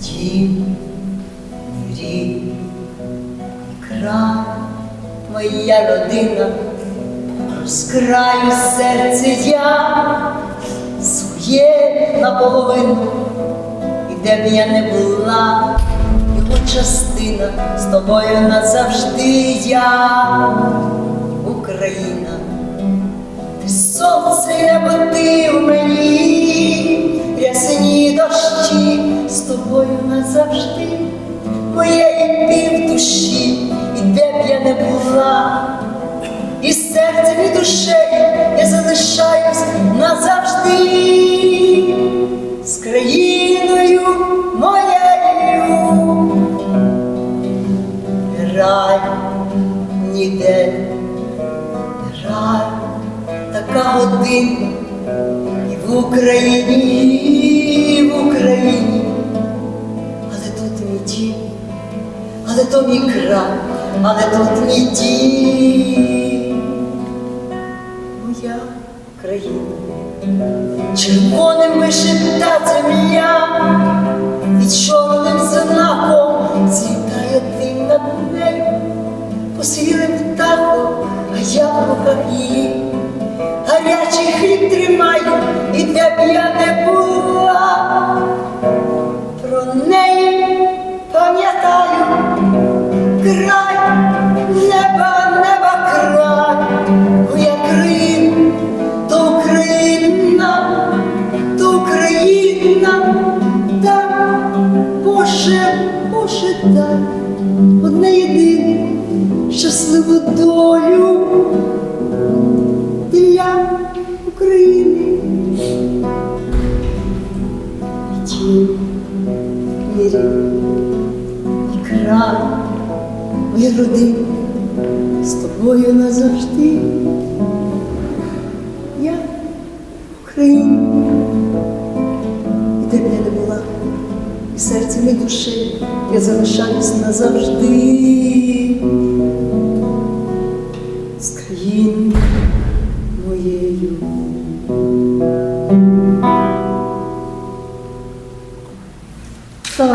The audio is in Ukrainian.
Дім, рід, край, моя родина, з краю серце я своє наполовину, і де б я не була, його частина. З тобою назавжди я, Україна. Ти сонце небо ніде рай, така година і в Україні, і в Україні, але тут мій дім, але то мій край, але тут мій дім, моя країна, червоним вишита земля, і де я не була, про неї пам'ятаю. Край, неба, неба край, моя країна, то Україна, то Україна, так, Боже, Боже, одне єдине щасливу долю Рід, мій край, моя родина. З тобою назавжди. Я Україна, і де б я не була, і серцем і душею я залишаюсь назавжди. З країною моєю.